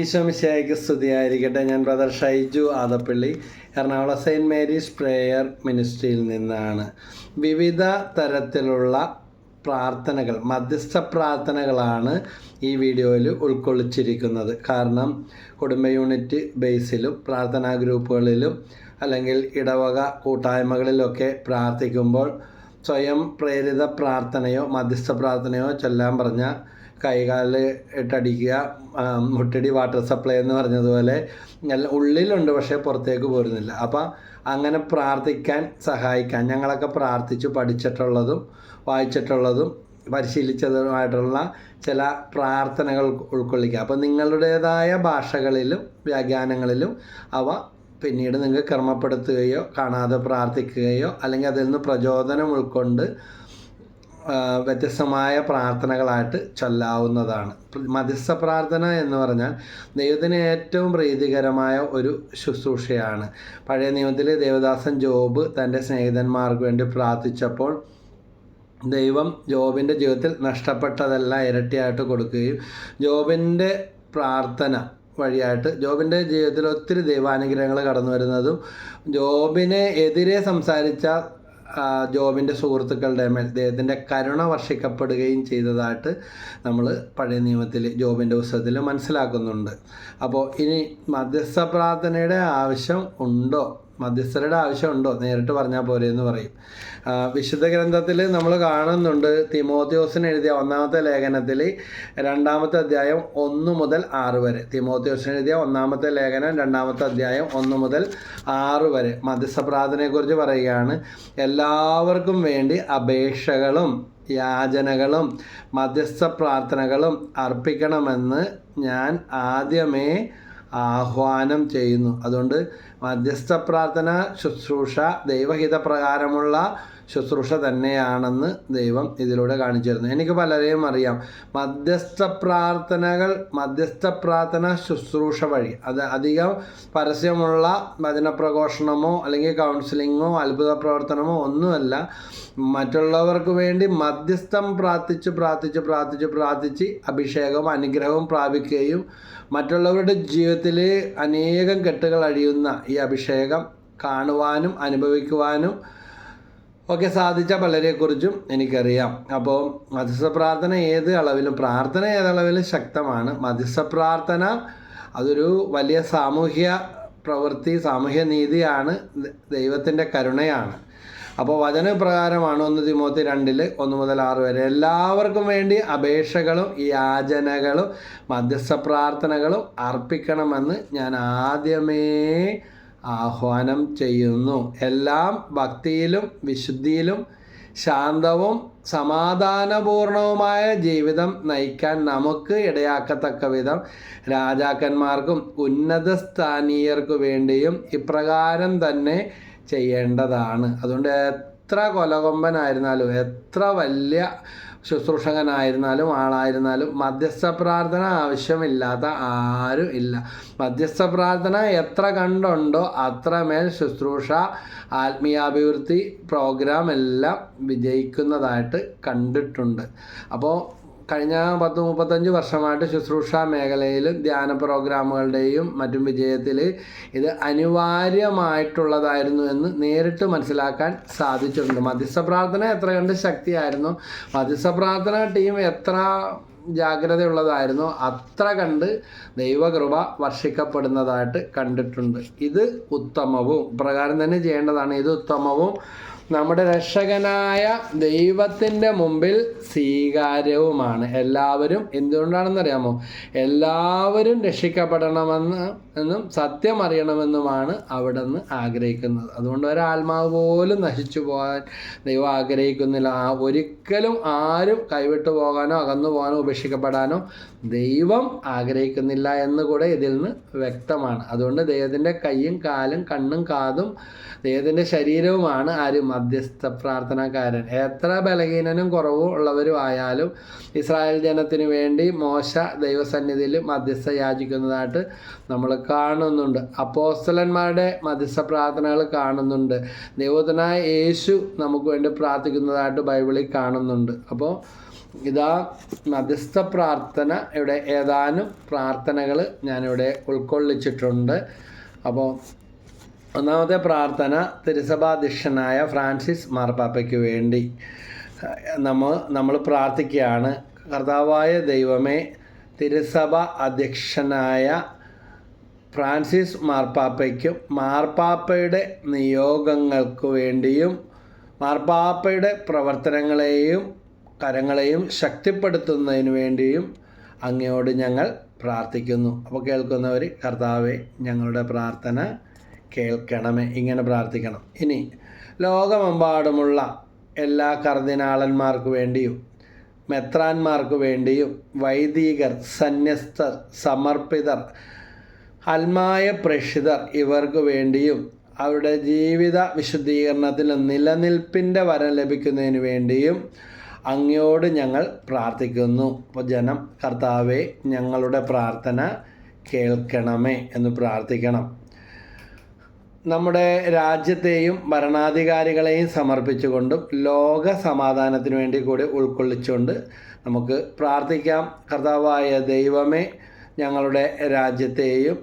ഈശോമിശിയായിക്ക് സ്തുതിയായിരിക്കട്ടെ. ഞാൻ brother Shaiju Adappally Ernakulam Saint Mary's prayer മിനിസ്ട്രിയിൽ നിന്നാണ്. വിവിധ തരത്തിലുള്ള പ്രാർത്ഥനകൾ മധ്യസ്ഥ പ്രാർത്ഥനകളാണ് ഈ വീഡിയോയിൽ ഉൾക്കൊള്ളിച്ചിരിക്കുന്നത്. കാരണം കുടുംബ യൂണിറ്റ് ബേസിലും പ്രാർത്ഥനാ ഗ്രൂപ്പുകളിലും അല്ലെങ്കിൽ ഇടവക കൂട്ടായ്മകളിലൊക്കെ പ്രാർത്ഥിക്കുമ്പോൾ സ്വയം പ്രേരിത പ്രാർത്ഥനയോ മധ്യസ്ഥ പ്രാർത്ഥനയോ ചൊല്ലാൻ പറഞ്ഞ കൈകാൽ ഇട്ടടിക്കുക മുട്ടടി വാട്ടർ സപ്ലൈ എന്ന് പറഞ്ഞതുപോലെ ഉള്ളിലുണ്ട് പക്ഷേ പുറത്തേക്ക് പോരുന്നില്ല. അപ്പം അങ്ങനെ പ്രാർത്ഥിക്കാൻ സഹായിക്കാൻ ഞങ്ങളൊക്കെ പ്രാർത്ഥിച്ചു പഠിച്ചിട്ടുള്ളതും വായിച്ചിട്ടുള്ളതും പരിശീലിച്ചതുമായിട്ടുള്ള ചില പ്രാർത്ഥനകൾ ഉൾക്കൊള്ളിക്കുക. അപ്പം നിങ്ങളുടേതായ ഭാഷകളിലും വ്യാഖ്യാനങ്ങളിലും അവ പിന്നീട് നിങ്ങൾക്ക് ക്രമപ്പെടുത്തുകയോ കാണാതെ പ്രാർത്ഥിക്കുകയോ അല്ലെങ്കിൽ അതിൽ നിന്ന് പ്രചോദനം ഉൾക്കൊണ്ട് വ്യത്യസ്തമായ പ്രാർത്ഥനകളായിട്ട് ചൊല്ലാവുന്നതാണ്. മധ്യസ്ഥ പ്രാർത്ഥന എന്ന് പറഞ്ഞാൽ ദൈവത്തിന് ഏറ്റവും പ്രീതികരമായ ഒരു ശുശ്രൂഷയാണ്. പഴയ നിയമത്തിൽ ദേവദാസൻ ജോബ് തന്റെ സ്നേഹിതന്മാർക്ക് വേണ്ടി പ്രാർത്ഥിച്ചപ്പോൾ ദൈവം ജോബിന്റെ ജീവിതത്തിൽ നഷ്ടപ്പെട്ടതെല്ലാം ഇരട്ടിയായിട്ട് കൊടുക്കുകയും ജോബിന്റെ പ്രാർത്ഥന വഴിയായിട്ട് ജോബിന്റെ ജീവിതത്തിൽ ഒത്തിരി ദൈവാനുഗ്രഹങ്ങൾ കടന്നു വരുന്നതും ജോബിനെ എതിരെ സംസാരിച്ച ജോബിന്റെ സുഹൃത്തുക്കളുടെ മേൽ ദൈവത്തിന്റെ കരുണ വർഷിക്കപ്പെടുകയും ചെയ്തതായിട്ട് നമ്മൾ പഴയ നിയമത്തിൽ ജോബിന്റെ പുസ്തകത്തിൽ മനസ്സിലാക്കുന്നുണ്ട്. അപ്പോൾ ഇനി മധ്യസ്ഥ പ്രാർത്ഥനയുടെ ആവശ്യം ഉണ്ടോ? മധ്യസ്ഥരുടെ ആവശ്യമുണ്ടോ? നേരിട്ട് പറഞ്ഞാൽ പോരെ എന്ന് പറയും. വിശുദ്ധ ഗ്രന്ഥത്തിൽ നമ്മൾ കാണുന്നുണ്ട് തിമോത്യോസിന് എഴുതിയ ഒന്നാമത്തെ ലേഖനത്തിൽ രണ്ടാമത്തെ അധ്യായം ഒന്ന് മുതൽ ആറ് വരെ. തിമോത്യോസിന് എഴുതിയ ഒന്നാമത്തെ ലേഖനം രണ്ടാമത്തെ അധ്യായം ഒന്ന് മുതൽ ആറ് വരെ. മധ്യസ്ഥ പ്രാർത്ഥനയെക്കുറിച്ച് പറയുകയാണ്. എല്ലാവർക്കും വേണ്ടി അപേക്ഷകളും യാചനകളും മധ്യസ്ഥ പ്രാർത്ഥനകളും അർപ്പിക്കണമെന്ന് ഞാൻ ആദ്യമേ ആഹ്വാനം ചെയ്യുന്നു. അതുകൊണ്ട് മധ്യസ്ഥ പ്രാർത്ഥന ശുശ്രൂഷ ദൈവഹിതപ്രകാരമുള്ള ശുശ്രൂഷ തന്നെയാണെന്ന് ദൈവം ഇതിലൂടെ കാണിച്ചു തരുന്നു എനിക്ക് പലരെയും അറിയാം. മധ്യസ്ഥ പ്രാർത്ഥനകൾ മധ്യസ്ഥ പ്രാർത്ഥന ശുശ്രൂഷ വഴി. അത് അധികം പരസ്യമുള്ള വചനപ്രഘോഷണമോ അല്ലെങ്കിൽ കൗൺസിലിങ്ങോ അത്ഭുത പ്രവർത്തനമോ ഒന്നുമല്ല. മറ്റുള്ളവർക്ക് വേണ്ടി മധ്യസ്ഥം പ്രാർത്ഥിച്ച് പ്രാർത്ഥിച്ച് പ്രാർത്ഥിച്ച് പ്രാർത്ഥിച്ച് അഭിഷേകവും അനുഗ്രഹവും പ്രാപിക്കുകയും മറ്റുള്ളവരുടെ ജീവിതത്തിൽ അനേകം കെട്ടുകൾ അഴിയുന്ന ഈ അഭിഷേകം കാണുവാനും അനുഭവിക്കുവാനും ഒക്കെ സാധിച്ച പലരെക്കുറിച്ചും എനിക്കറിയാം. അപ്പോൾ മധ്യസ്ഥ പ്രാർത്ഥന ഏത് അളവിലും പ്രാർത്ഥന ഏതളവിലും ശക്തമാണ്. മധ്യസ്ഥ പ്രാർത്ഥന അതൊരു വലിയ സാമൂഹ്യ പ്രവൃത്തി സാമൂഹ്യ നീതിയാണ് ദൈവത്തിന്റെ കരുണയാണ്. അപ്പോൾ വചനപ്രകാരമാണ് ഒന്ന് തിമോത്തി രണ്ടിൽ ഒന്ന് മുതൽ ആറ് വരെ. എല്ലാവർക്കും വേണ്ടി അപേക്ഷകളും യാചനകളും മധ്യസ്ഥ പ്രാർത്ഥനകളും അർപ്പിക്കണമെന്ന് ഞാൻ ആദ്യമേ ആഹ്വാനം ചെയ്യുന്നു. എല്ലാം ഭക്തിയിലും വിശുദ്ധിയിലും ശാന്തവും സമാധാനപൂർണവുമായ ജീവിതം നയിക്കാൻ നമുക്ക് ഇടയാക്കത്തക്ക വിധം രാജാക്കന്മാർക്കും ഉന്നത സ്ഥാനീയർക്കു വേണ്ടിയും ഇപ്രകാരം തന്നെ ചെയ്യേണ്ടതാണ്. അതുകൊണ്ട് എത്ര കൊലകൊമ്പനായിരുന്നാലും എത്ര വലിയ ശുശ്രൂഷകനായിരുന്നാലും ആളായിരുന്നാലും മധ്യസ്ഥ പ്രാർത്ഥന ആവശ്യമില്ലാത്ത ആരും ഇല്ല. മധ്യസ്ഥ പ്രാർത്ഥന എത്ര കണ്ടുണ്ടോ അത്രമേൽ ശുശ്രൂഷ ആത്മീയാഭിവൃദ്ധി പ്രോഗ്രാം എല്ലാം വിജയിക്കുന്നതായിട്ട് കണ്ടിട്ടുണ്ട്. അപ്പോൾ കഴിഞ്ഞ പത്ത് മുപ്പത്തഞ്ച് വർഷമായിട്ട് ശുശ്രൂഷ മേഖലയിലും ധ്യാന പ്രോഗ്രാമുകളുടെയും മറ്റും വിജയത്തിൽ ഇത് അനിവാര്യമായിട്ടുള്ളതായിരുന്നു എന്ന് നേരിട്ട് മനസ്സിലാക്കാൻ സാധിച്ചിട്ടുണ്ട്. മധ്യസ്ഥ പ്രാർത്ഥന എത്ര കണ്ട് ശക്തിയായിരുന്നു? മധ്യസ്ഥ പ്രാർത്ഥന ടീം എത്ര ജാഗ്രതയുള്ളതായിരുന്നു? അത്ര കണ്ട് ദൈവകൃപ വർഷിക്കപ്പെടുന്നതായിട്ട് കണ്ടിട്ടുണ്ട്. ഇത് ഉത്തമവും പ്രകാരം തന്നെ ചെയ്യേണ്ടതാണ്. ഇത് ഉത്തമവും നമ്മുടെ രക്ഷകനായ ദൈവത്തിന്റെ മുമ്പിൽ സ്വീകാര്യവുമാണ്. എല്ലാവരും എന്തുകൊണ്ടാണെന്നറിയാമോ? എല്ലാവരും രക്ഷിക്കപ്പെടണമെന്ന് എന്നും സത്യം അറിയണമെന്നുമാണ് അവിടെ നിന്ന് ആഗ്രഹിക്കുന്നത്. അതുകൊണ്ട് ഒരാത്മാവ് പോലും നശിച്ചു പോകാൻ ദൈവം ആഗ്രഹിക്കുന്നില്ല. ഒരിക്കലും ആരും കൈവിട്ടു പോകാനോ അകന്നു പോകാനോ ഉപേക്ഷിക്കപ്പെടാനോ ദൈവം ആഗ്രഹിക്കുന്നില്ല എന്ന് കൂടെ ഇതിൽ നിന്ന് വ്യക്തമാണ്. അതുകൊണ്ട് ദൈവത്തിന്റെ കയ്യും കാലും കണ്ണും കാതും ദൈവത്തിന്റെ ശരീരവുമാണ് ആര് മധ്യസ്ഥ പ്രാർത്ഥനക്കാരൻ എത്ര ബലഹീനനും കുറവും ഉള്ളവരും ആയാലും ഇസ്രായേൽ ജനത്തിനു വേണ്ടി മോശ ദൈവസന്നിധിയിൽ മധ്യസ്ഥ യാചിക്കുന്നതായിട്ട് നമ്മൾ കാണുന്നുണ്ട്. അപ്പോസ്തലന്മാരുടെ മധ്യസ്ഥ പ്രാർത്ഥനകൾ കാണുന്നുണ്ട്. ദൈവത്തിനായ യേശു നമുക്ക് വേണ്ടി പ്രാർത്ഥിക്കുന്നതായിട്ട് ബൈബിളിൽ കാണുന്നുണ്ട്. അപ്പോൾ ഇതാ മധ്യസ്ഥ പ്രാർത്ഥന ഇവിടെ ഏതാനും പ്രാർത്ഥനകൾ ഞാനിവിടെ ഉൾക്കൊള്ളിച്ചിട്ടുണ്ട്. അപ്പോൾ ഒന്നാമത്തെ പ്രാർത്ഥന തിരുസഭാധ്യക്ഷനായ ഫ്രാൻസിസ് മാർപ്പാപ്പയ്ക്ക് വേണ്ടി. നമ്മൾ നമ്മൾ പ്രാർത്ഥിക്കുകയാണ്. കർത്താവായ ദൈവമേ തിരുസഭ അധ്യക്ഷനായ ഫ്രാൻസിസ് മാർപ്പാപ്പയ്ക്കും മാർപ്പാപ്പയുടെ നിയോഗങ്ങൾക്ക് വേണ്ടിയും മാർപ്പാപ്പയുടെ പ്രവർത്തനങ്ങളെയും കരങ്ങളെയും ശക്തിപ്പെടുത്തുന്നതിന് വേണ്ടിയും അങ്ങയോട് ഞങ്ങൾ പ്രാർത്ഥിക്കുന്നു. അപ്പോൾ കേൾക്കുന്നവർ കർത്താവെ ഞങ്ങളുടെ പ്രാർത്ഥന കേൾക്കണമേ ഇങ്ങനെ പ്രാർത്ഥിക്കണം. ഇനി ലോകമെമ്പാടുമുള്ള എല്ലാ കർദിനാളന്മാർക്ക് വേണ്ടിയും മെത്രാന്മാർക്ക് വേണ്ടിയും വൈദികർ സന്യസ്തർ സമർപ്പിതർ അൽമായ പ്രഷിതർ ഇവർക്ക് വേണ്ടിയും അവരുടെ ജീവിത വിശുദ്ധീകരണത്തിൽ നിലനിൽപ്പിന്റെ വരം ലഭിക്കുന്നതിന് വേണ്ടിയും അങ്ങയോട് ഞങ്ങൾ പ്രാർത്ഥിക്കുന്നു. അപ്പോൾ ജനം കർത്താവെ ഞങ്ങളുടെ പ്രാർത്ഥന കേൾക്കണമേ എന്ന് പ്രാർത്ഥിക്കണം. നമ്മുടെ രാജ്യത്തെയും ഭരണാധികാരികളെയും സമർപ്പിച്ചുകൊണ്ടും ലോക സമാധാനത്തിന് വേണ്ടി കൂടി ഉൾക്കൊള്ളിച്ചുകൊണ്ട് നമുക്ക് പ്രാർത്ഥിക്കാം. കർത്താവായ ദൈവമേ ഞങ്ങളുടെ രാജ്യത്തെയും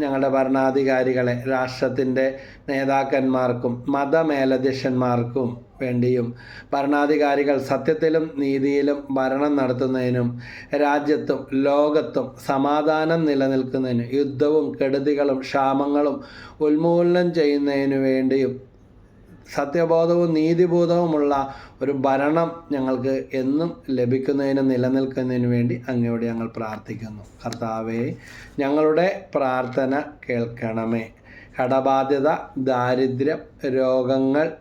ഞങ്ങളുടെ ഭരണാധികാരികളെ രാഷ്ട്രത്തിന്റെ നേതാക്കന്മാർക്കും മതമേലധ്യക്ഷന്മാർക്കും വേണ്ടിയും ഭരണാധികാരികൾ സത്യത്തിലും നീതിയിലും ഭരണം നടത്തുന്നതിനും രാജ്യത്തും ലോകത്തും സമാധാനം നിലനിൽക്കുന്നതിനും യുദ്ധവും കെടുതികളും ക്ഷാമങ്ങളും ഉന്മൂലനം ചെയ്യുന്നതിനു വേണ്ടിയും സത്യബോധവും നീതിബോധവുമുള്ള ഒരു ഭരണം ഞങ്ങൾക്ക് എന്നും ലഭിക്കുന്നതിനും നിലനിൽക്കുന്നതിന് വേണ്ടി അങ്ങയോട് ഞങ്ങൾ പ്രാർത്ഥിക്കുന്നു. കർത്താവെ ഞങ്ങളുടെ പ്രാർത്ഥന കേൾക്കണമേ. കടബാധ്യത ദാരിദ്ര്യം രോഗങ്ങൾ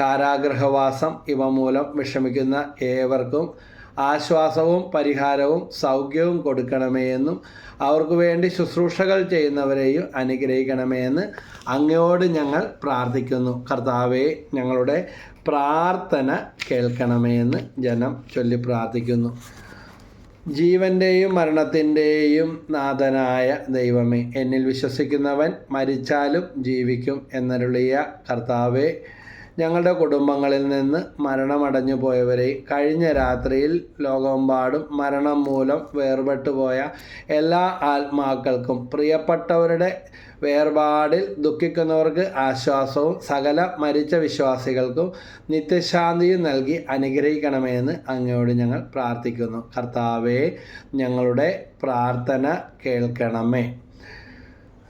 കാരാഗ്രഹവാസം ഇവ മൂലം വിഷമിക്കുന്ന ഏവർക്കും ആശ്വാസവും പരിഹാരവും സൗഖ്യവും കൊടുക്കണമേ എന്നും അവർക്ക് വേണ്ടി ശുശ്രൂഷകൾ ചെയ്യുന്നവരെയും അനുഗ്രഹിക്കണമേ എന്ന് അങ്ങയോട് ഞങ്ങൾ പ്രാർത്ഥിക്കുന്നു. കർത്താവെ ഞങ്ങളുടെ പ്രാർത്ഥന കേൾക്കണമേ എന്ന് ജനം ചൊല്ലി പ്രാർത്ഥിക്കുന്നു. ജീവന്റെയും മരണത്തിന്റെയും നാഥനായ ദൈവമേ എന്നിൽ വിശ്വസിക്കുന്നവൻ മരിച്ചാലും ജീവിക്കും എന്നരുളിയ കർത്താവെ ഞങ്ങളുടെ കുടുംബങ്ങളിൽ നിന്ന് മരണമടഞ്ഞു പോയവരെ കഴിഞ്ഞ രാത്രിയിൽ ലോകമെമ്പാടും മരണം മൂലം വേർപെട്ടുപോയ എല്ലാ ആത്മാക്കൾക്കും പ്രിയപ്പെട്ടവരുടെ വേർപാടിൽ ദുഃഖിക്കുന്നവർക്ക് ആശ്വാസവും സകല മരിച്ച വിശ്വാസികൾക്കും നിത്യശാന്തിയും നൽകി അനുഗ്രഹിക്കണമെന്ന് അങ്ങയോട് ഞങ്ങൾ പ്രാർത്ഥിക്കുന്നു. കർത്താവേ ഞങ്ങളുടെ പ്രാർത്ഥന കേൾക്കണമേ.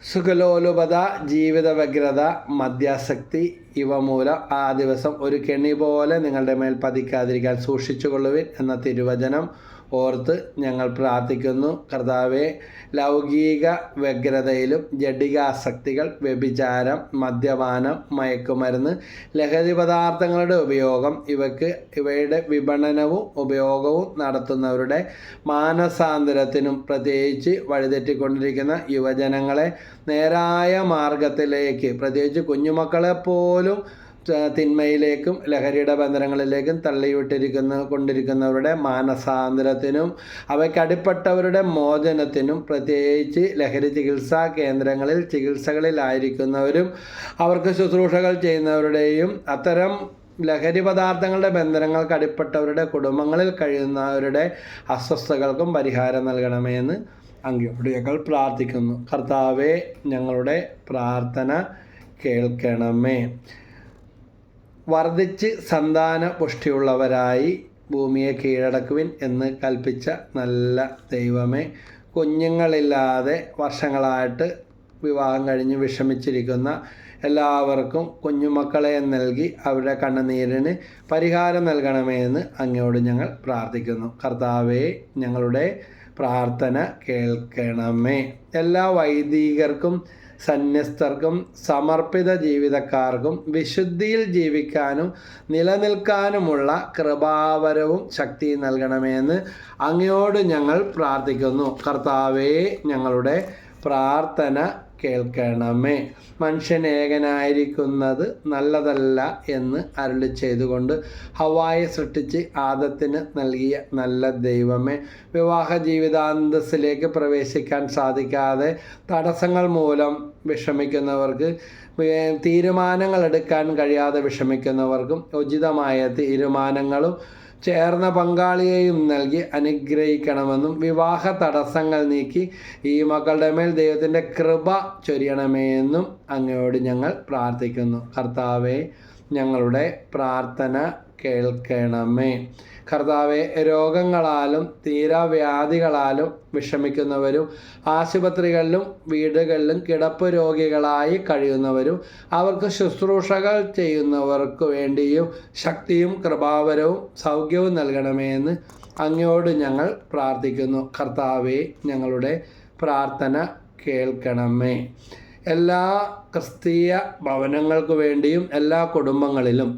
സുഖലോലുപത ജീവിത വ്യഗ്രത മദ്യാസക്തി ഇവ മൂലം ആ ദിവസം ഒരു കെണി പോലെ നിങ്ങളുടെ മേൽ പതിക്കാതിരിക്കാൻ സൂക്ഷിച്ചുകൊള്ളുവിൻ എന്ന തിരുവചനം ഓർത്ത് ഞങ്ങൾ പ്രാർത്ഥിക്കുന്നു. കർത്താവെ ലൗകിക വ്യഗ്രതയിലും ജഡികാസക്തികൾ വ്യഭിചാരം മദ്യപാനം മയക്കുമരുന്ന് ലഹരി പദാർത്ഥങ്ങളുടെ ഉപയോഗം ഇവയ്ക്ക് ഇവയുടെ വിപണനവും ഉപയോഗവും നടത്തുന്നവരുടെ മാനസാന്തരത്തിനും പ്രത്യേകിച്ച് വഴിതെറ്റിക്കൊണ്ടിരിക്കുന്ന യുവജനങ്ങളെ നേരായ മാർഗത്തിലേക്ക് പ്രത്യേകിച്ച് കുഞ്ഞുമക്കളെ പോലും തിന്മയിലേക്കും ലഹരിയുടെ ബന്ധനങ്ങളിലേക്കും തള്ളിവിട്ടിരിക്കുന്ന കൊണ്ടിരിക്കുന്നവരുടെ മാനസാന്തരത്തിനും അവയ്ക്ക് അടിപ്പെട്ടവരുടെ മോചനത്തിനും പ്രത്യേകിച്ച് ലഹരി ചികിത്സാ കേന്ദ്രങ്ങളിൽ ചികിത്സകളിലായിരിക്കുന്നവരും അവർക്ക് ശുശ്രൂഷകൾ ചെയ്യുന്നവരുടെയും അത്തരം ലഹരി പദാർത്ഥങ്ങളുടെ ബന്ധനങ്ങൾക്ക് അടിപ്പെട്ടവരുടെ കുടുംബങ്ങളിൽ കഴിയുന്നവരുടെ അസ്വസ്ഥകൾക്കും പരിഹാരം നൽകണമേ എന്ന് അങ്ങയോട് ഞങ്ങൾ പ്രാർത്ഥിക്കുന്നു. കർത്താവെ ഞങ്ങളുടെ പ്രാർത്ഥന കേൾക്കണമേ. വർദ്ധിച്ച് സന്താന പുഷ്ടിയുള്ളവരായി ഭൂമിയെ കീഴടക്കുവിൻ എന്ന് കൽപ്പിച്ച നല്ല ദൈവമേ. കുഞ്ഞുങ്ങളില്ലാതെ വർഷങ്ങളായിട്ട് വിവാഹം കഴിഞ്ഞ് വിഷമിച്ചിരിക്കുന്ന എല്ലാവർക്കും കുഞ്ഞുമക്കളെ നൽകി അവരുടെ കണ്ണുനീരിന് പരിഹാരം നൽകണമേ എന്ന് അങ്ങയോട് ഞങ്ങൾ പ്രാർത്ഥിക്കുന്നു. കർത്താവെ ഞങ്ങളുടെ പ്രാർത്ഥന കേൾക്കണമേ. എല്ലാ വൈദികർക്കും സന്യസ്തർക്കും സമർപ്പിത ജീവിതക്കാർക്കും വിശുദ്ധിയിൽ ജീവിക്കാനും നിലനിൽക്കാനുമുള്ള കൃപാവരവും ശക്തി നൽകണമെന്ന് അങ്ങയോട് ഞങ്ങൾ പ്രാർത്ഥിക്കുന്നു. കർത്താവേ ഞങ്ങളുടെ പ്രാർത്ഥന കേൾക്കണമേ. മനുഷ്യൻ ഏകനായിരിക്കുന്നത് നല്ലതല്ല എന്ന് അരുളി ചെയ്തുകൊണ്ട് ഹവായെ സൃഷ്ടിച്ച് ആദത്തിന് നൽകിയ നല്ല ദൈവമേ. വിവാഹ ജീവിതാന്തസ്സിലേക്ക് പ്രവേശിക്കാൻ സാധിക്കാതെ തടസ്സങ്ങൾ മൂലം വിഷമിക്കുന്നവർക്ക് തീരുമാനങ്ങൾ എടുക്കാൻ കഴിയാതെ വിഷമിക്കുന്നവർക്കും ഉചിതമായ തീരുമാനങ്ങളും ചേർന്ന പങ്കാളിയെയും നൽകി അനുഗ്രഹിക്കണമെന്നും വിവാഹ തടസ്സങ്ങൾ നീക്കി ഈ മക്കളുടെ മേൽ ദൈവത്തിന്റെ കൃപ ചൊരിയണമേ എന്നും അങ്ങയോട് ഞങ്ങൾ പ്രാർത്ഥിക്കുന്നു. കർത്താവെ ഞങ്ങളുടെ പ്രാർത്ഥന കേൾക്കണമേ. കർത്താവെ രോഗങ്ങളാലും തീരാവ്യാധികളാലും വിഷമിക്കുന്നവരും ആശുപത്രികളിലും വീടുകളിലും കിടപ്പ് രോഗികളായി കഴിയുന്നവരും അവർക്ക് ശുശ്രൂഷകൾ ചെയ്യുന്നവർക്ക് വേണ്ടിയും ശക്തിയും കൃപാവരവും സൗഖ്യവും നൽകണമേ എന്ന് അങ്ങയോട് ഞങ്ങൾ പ്രാർത്ഥിക്കുന്നു. കർത്താവെ ഞങ്ങളുടെ പ്രാർത്ഥന കേൾക്കണമേ. എല്ലാ ക്രിസ്തീയ ഭവനങ്ങൾക്ക് വേണ്ടിയും എല്ലാ കുടുംബങ്ങളിലും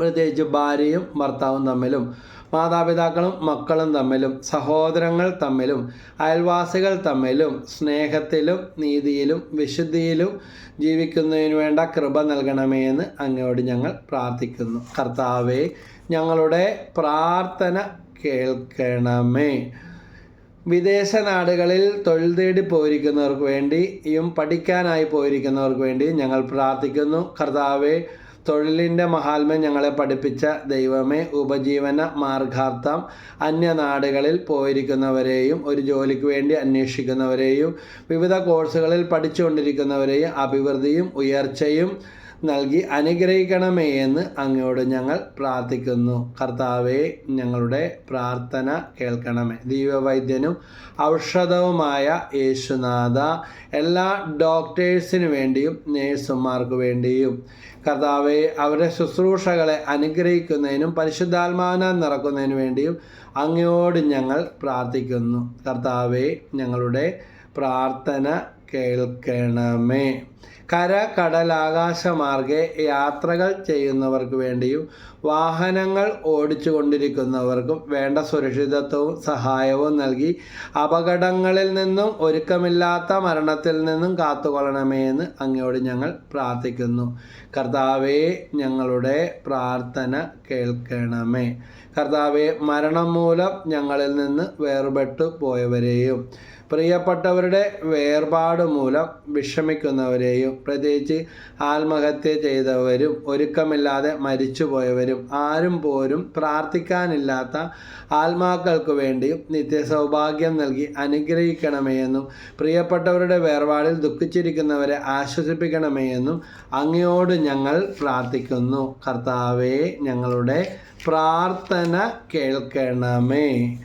പ്രത്യേകിച്ച് ഭാര്യയും ഭർത്താവും തമ്മിലും മാതാപിതാക്കളും മക്കളും തമ്മിലും സഹോദരങ്ങൾ തമ്മിലും അയൽവാസികൾ തമ്മിലും സ്നേഹത്തിലും നീതിയിലും വിശുദ്ധിയിലും ജീവിക്കുന്നതിന് വേണ്ട കൃപ നൽകണമേ എന്ന് അങ്ങയോട് ഞങ്ങൾ പ്രാർത്ഥിക്കുന്നു. കർത്താവെ ഞങ്ങളുടെ പ്രാർത്ഥന കേൾക്കണമേ. വിദേശ നാടുകളിൽ തൊഴിൽ തേടി പോയിരിക്കുന്നവർക്ക് വേണ്ടിയും പഠിക്കാനായി പോയിരിക്കുന്നവർക്ക് വേണ്ടി ഞങ്ങൾ പ്രാർത്ഥിക്കുന്നു. കർത്താവെ തൊഴിലിന്റെ മഹാത്മ്യം ഞങ്ങളെ പഠിപ്പിച്ച ദൈവമേ ഉപജീവന മാർഗാർത്ഥം അന്യനാടുകളിൽ പോയിരിക്കുന്നവരെയും ഒരു ജോലിക്ക് വേണ്ടി അന്വേഷിക്കുന്നവരെയും വിവിധ കോഴ്സുകളിൽ പഠിച്ചുകൊണ്ടിരിക്കുന്നവരെയും അഭിവൃദ്ധിയും ഉയർച്ചയും നൽകി അനുഗ്രഹിക്കണമേ എന്ന് അങ്ങയോട് ഞങ്ങൾ പ്രാർത്ഥിക്കുന്നു. കർത്താവെ ഞങ്ങളുടെ പ്രാർത്ഥന കേൾക്കണമേ. ദൈവവൈദ്യനും ഔഷധവുമായ യേശുനാഥ എല്ലാ ഡോക്ടേഴ്സിനു വേണ്ടിയും നേഴ്സുമാർക്ക് വേണ്ടിയും. കർത്താവെ അവരുടെ ശുശ്രൂഷകളെ അനുഗ്രഹിക്കുന്നതിനും പരിശുദ്ധാത്മാവിനാൽ നിറക്കുന്നതിനു വേണ്ടിയും അങ്ങയോട് ഞങ്ങൾ പ്രാർത്ഥിക്കുന്നു. കർത്താവെ ഞങ്ങളുടെ പ്രാർത്ഥന കേൾക്കണമേ. കര കടൽ ആകാശമാർഗെ യാത്രകൾ ചെയ്യുന്നവർക്ക് വേണ്ടിയും വാഹനങ്ങൾ ഓടിച്ചു കൊണ്ടിരിക്കുന്നവർക്കും വേണ്ട സുരക്ഷിതത്വവും സഹായവും നൽകി അപകടങ്ങളിൽ നിന്നും ഒരുക്കമില്ലാത്ത മരണത്തിൽ നിന്നും കാത്തുകൊള്ളണമേ എന്ന് അങ്ങയോട് ഞങ്ങൾ പ്രാർത്ഥിക്കുന്നു. കർത്താവേ ഞങ്ങളുടെ പ്രാർത്ഥന കേൾക്കണമേ. കർത്താവെ മരണം മൂലം ഞങ്ങളിൽ നിന്ന് വേർപെട്ടു പോയവരെയും പ്രിയപ്പെട്ടവരുടെ വേർപാട് മൂലം വിഷമിക്കുന്നവരെയും പ്രത്യേകിച്ച് ആത്മഹത്യ ചെയ്തവരും ഒരുക്കമില്ലാതെ മരിച്ചുപോയവരും ആരും പോരും പ്രാർത്ഥിക്കാനില്ലാത്ത ആത്മാക്കൾക്ക് വേണ്ടിയും നിത്യസൗഭാഗ്യം നൽകി അനുഗ്രഹിക്കണമേ എന്നും പ്രിയപ്പെട്ടവരുടെ വേർപാടിൽ ദുഃഖിച്ചിരിക്കുന്നവരെ ആശ്വസിപ്പിക്കണമേ എന്നും അങ്ങയോട് ഞങ്ങൾ പ്രാർത്ഥിക്കുന്നു. കർത്താവേ ഞങ്ങളുടെ പ്രാർത്ഥന കേൾക്കണമേ.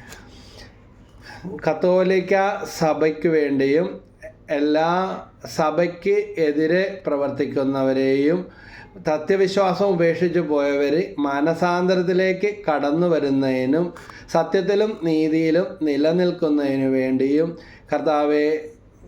കത്തോലിക്ക സഭയ്ക്ക് വേണ്ടിയും എല്ലാ സഭയ്ക്ക് എതിരെ പ്രവർത്തിക്കുന്നവരെയും സത്യവിശ്വാസം ഉപേക്ഷിച്ചു പോയവർ മാനസാന്തരത്തിലേക്ക് കടന്നു വരുന്നതിനും സത്യത്തിലും നീതിയിലും നിലനിൽക്കുന്നതിനു വേണ്ടിയും കർത്താവെ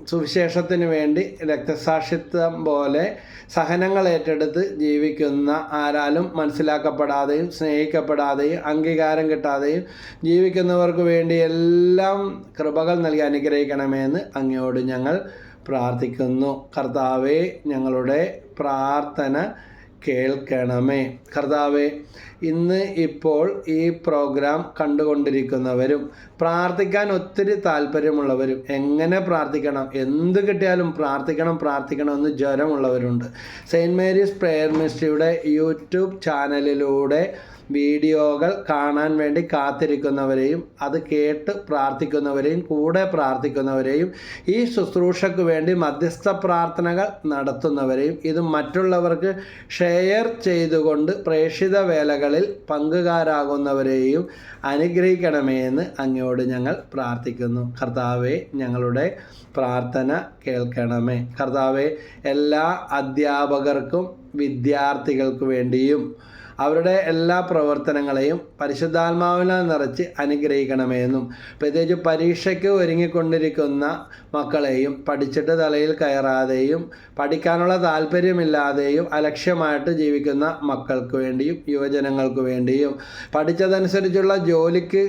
സുവിശേഷത്തിന് വേണ്ടി രക്തസാക്ഷിത്വം പോലെ സഹനങ്ങൾ ഏറ്റെടുത്ത് ജീവിക്കുന്ന ആരാലും മനസ്സിലാക്കപ്പെടാതെയും സ്നേഹിക്കപ്പെടാതെയും അംഗീകാരം കിട്ടാതെയും ജീവിക്കുന്നവർക്ക് വേണ്ടി എല്ലാം കൃപകൾ നൽകി അനുഗ്രഹിക്കണമെന്ന് അങ്ങയോട് ഞങ്ങൾ പ്രാർത്ഥിക്കുന്നു. കർത്താവെ ഞങ്ങളുടെ പ്രാർത്ഥന കേൾക്കണമേ. കർത്താവെ ഇന്ന് ഇപ്പോൾ ഈ പ്രോഗ്രാം കണ്ടുകൊണ്ടിരിക്കുന്നവരും പ്രാർത്ഥിക്കാൻ ഒത്തിരി താല്പര്യമുള്ളവരും എങ്ങനെ പ്രാർത്ഥിക്കണം എന്ത് കിട്ടിയാലും പ്രാർത്ഥിക്കണം പ്രാർത്ഥിക്കണം എന്ന് ജ്വരമുള്ളവരുണ്ട്. സെയിന്റ് മേരീസ് പ്രെയർ മിനിസ്ട്രിയുടെ യൂട്യൂബ് ചാനലിലൂടെ വീഡിയോകൾ കാണാൻ വേണ്ടി കാത്തിരിക്കുന്നവരെയും അത് കേട്ട് പ്രാർത്ഥിക്കുന്നവരെയും കൂടെ പ്രാർത്ഥിക്കുന്നവരെയും ഈ ശുശ്രൂഷയ്ക്ക് വേണ്ടി മധ്യസ്ഥ പ്രാർത്ഥനകൾ നടത്തുന്നവരെയും ഇത് മറ്റുള്ളവർക്ക് ഷെയർ ചെയ്തുകൊണ്ട് പ്രേക്ഷിത വേലകളിൽ പങ്കുകാരാകുന്നവരെയും അനുഗ്രഹിക്കണമേ എന്ന് അങ്ങയോട് ഞങ്ങൾ പ്രാർത്ഥിക്കുന്നു. കർത്താവെ ഞങ്ങളുടെ പ്രാർത്ഥന കേൾക്കണമേ. കർത്താവെ എല്ലാ അധ്യാപകർക്കും വിദ്യാർത്ഥികൾക്ക് വേണ്ടിയും അവരുടെ എല്ലാ പ്രവർത്തനങ്ങളെയും പരിശുദ്ധാത്മാവിനാൽ നിറച്ച് അനുഗ്രഹിക്കണമെന്നും പ്രത്യേകിച്ച് പരീക്ഷയ്ക്ക് ഒരുങ്ങിക്കൊണ്ടിരിക്കുന്ന മക്കളെയും പഠിച്ചിട്ട് തലയിൽ കയറാതെയും പഠിക്കാനുള്ള താല്പര്യമില്ലാതെയും അലക്ഷ്യമായിട്ട് ജീവിക്കുന്ന മക്കൾക്ക് വേണ്ടിയും യുവജനങ്ങൾക്ക് വേണ്ടിയും പഠിച്ചതനുസരിച്ചുള്ള ജോലിക്ക്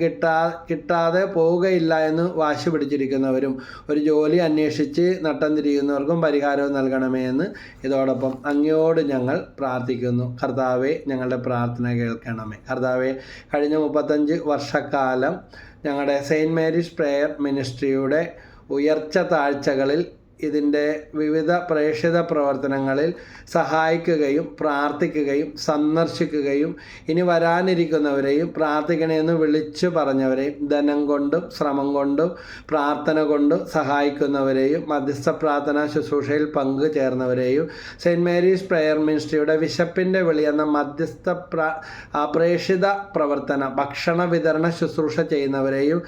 കിട്ടാ കിട്ടാതെ പോവുകയില്ല എന്ന് വാശി പിടിച്ചിരിക്കുന്നവരും ഒരു ജോലി അന്വേഷിച്ച് നട്ടം തിരിയുന്നവർക്കും പരിഹാരവും നൽകണമേ എന്ന് ഇതോടൊപ്പം അങ്ങയോട് ഞങ്ങൾ പ്രാർത്ഥിക്കുന്നു. കർത്താവെ ഞങ്ങളുടെ പ്രാർത്ഥന കേൾക്കണമേ. കർത്താവെ കഴിഞ്ഞ മുപ്പത്തഞ്ച് വർഷക്കാലം ഞങ്ങളുടെ സെയിന്റ് മേരീസ് പ്രെയർ മിനിസ്ട്രിയുടെ ഉയർച്ച താഴ്ചകളിൽ ഇതിന്റെ വിവിധ പ്രേക്ഷിത പ്രവർത്തനങ്ങളിൽ സഹായിക്കുകയും പ്രാർത്ഥിക്കുകയും സന്ദർശിക്കുകയും ഇനി വരാനിരിക്കുന്നവരെയും പ്രാർത്ഥിക്കണമെന്ന് വിളിച്ചു പറഞ്ഞവരെയും ധനം കൊണ്ടും ശ്രമം കൊണ്ടും പ്രാർത്ഥന കൊണ്ടും സഹായിക്കുന്നവരെയും മധ്യസ്ഥ പ്രാർത്ഥന ശുശ്രൂഷയിൽ പങ്കു ചേർന്നവരെയും സെയിന്റ് മേരീസ് പ്രെയർ മിനിസ്ട്രിയുടെ വിശപ്പിന്റെ വിളി എന്ന മധ്യസ്ഥ പ്രാ പ്രേക്ഷിത പ്രവർത്തന ഭക്ഷണ വിതരണ ശുശ്രൂഷ ചെയ്യുന്നവരെയും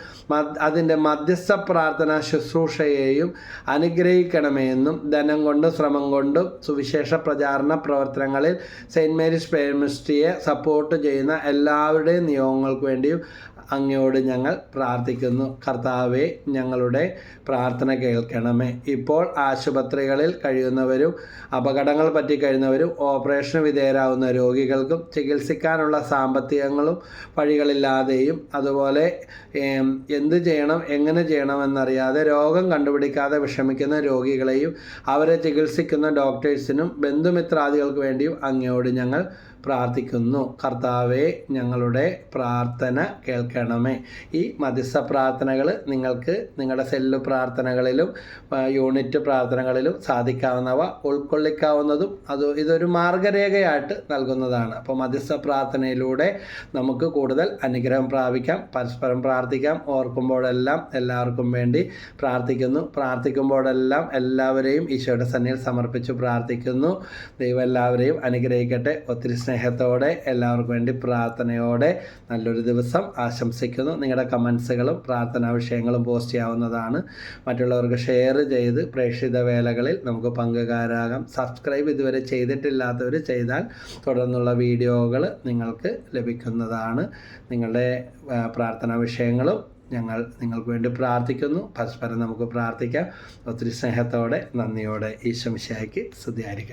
അതിന്റെ മധ്യസ്ഥ പ്രാർത്ഥന ശുശ്രൂഷയെയും അനുഗ്രഹിക്കണമേ എന്നും ധനം കൊണ്ടും ശ്രമം കൊണ്ടും സുവിശേഷ പ്രചാരണ പ്രവർത്തനങ്ങളിൽ സെയിന്റ് മേരീസ് പ്രേമിസ്റ്റിയെ സപ്പോർട്ട് ചെയ്യുന്ന എല്ലാവരുടെയും നിയോഗങ്ങൾക്ക് വേണ്ടിയും അങ്ങയോട് ഞങ്ങൾ പ്രാർത്ഥിക്കുന്നു. കർത്താവെ ഞങ്ങളുടെ പ്രാർത്ഥന കേൾക്കണമേ. ഇപ്പോൾ ആശുപത്രികളിൽ കഴിയുന്നവരും അപകടങ്ങൾ പറ്റിക്കഴിയുന്നവരും ഓപ്പറേഷന് വിധേയരാകുന്ന രോഗികൾക്കും ചികിത്സിക്കാനുള്ള സാമ്പത്തികങ്ങളും വഴികളില്ലാതെയും അതുപോലെ എന്ത് ചെയ്യണം എങ്ങനെ ചെയ്യണമെന്നറിയാതെ രോഗം കണ്ടുപിടിക്കാതെ വിഷമിക്കുന്ന രോഗികളെയും അവരെ ചികിത്സിക്കുന്ന ഡോക്ടേഴ്സിനും ബന്ധുമിത്രാദികൾക്ക് വേണ്ടിയും അങ്ങയോട് ഞങ്ങൾ പ്രാർത്ഥിക്കുന്നു. കർത്താവെ ഞങ്ങളുടെ പ്രാർത്ഥന കേൾക്കണമേ. ഈ മധ്യസ്ഥ പ്രാർത്ഥനകൾ നിങ്ങൾക്ക് നിങ്ങളുടെ സെല്ല് പ്രാർത്ഥനകളിലും യൂണിറ്റ് പ്രാർത്ഥനകളിലും സാധിക്കാവുന്നവ ഉൾക്കൊള്ളിക്കാവുന്നതും അത് ഇതൊരു മാർഗരേഖയായിട്ട് നൽകുന്നതാണ്. അപ്പോൾ മധ്യസ്ഥ പ്രാർത്ഥനയിലൂടെ നമുക്ക് കൂടുതൽ അനുഗ്രഹം പ്രാപിക്കാം പരസ്പരം പ്രാർത്ഥിക്കാം. ഓർക്കുമ്പോഴെല്ലാം എല്ലാവർക്കും വേണ്ടി പ്രാർത്ഥിക്കുന്നു. പ്രാർത്ഥിക്കുമ്പോഴെല്ലാം എല്ലാവരെയും ഈശോയുടെ സന്നിധിയിൽ സമർപ്പിച്ചു പ്രാർത്ഥിക്കുന്നു. ദൈവം എല്ലാവരെയും അനുഗ്രഹിക്കട്ടെ. ഒത്തിരി സ്നേഹത്തോടെ എല്ലാവർക്കും വേണ്ടി പ്രാർത്ഥനയോടെ നല്ലൊരു ദിവസം ആശംസിക്കുന്നു. നിങ്ങളുടെ കമൻസുകളും പ്രാർത്ഥനാ വിഷയങ്ങളും പോസ്റ്റ് ചെയ്യാവുന്നതാണ്. മറ്റുള്ളവർക്ക് ഷെയർ ചെയ്ത് പ്രേക്ഷിത വേലകളിൽ നമുക്ക് പങ്കുകാരാകാം. സബ്സ്ക്രൈബ് ഇതുവരെ ചെയ്തിട്ടില്ലാത്തവർ ചെയ്താൽ തുടർന്നുള്ള വീഡിയോകൾ നിങ്ങൾക്ക് ലഭിക്കുന്നതാണ്. നിങ്ങളുടെ പ്രാർത്ഥനാ വിഷയങ്ങളും ഞങ്ങൾ നിങ്ങൾക്ക് വേണ്ടി പ്രാർത്ഥിക്കുന്നു. പരസ്പരം നമുക്ക് പ്രാർത്ഥിക്കാം. ഒത്തിരി സ്നേഹത്തോടെ നന്ദിയോടെ ഈശ്വമിശായിക്ക് സ്തുതിയായിരിക്കണം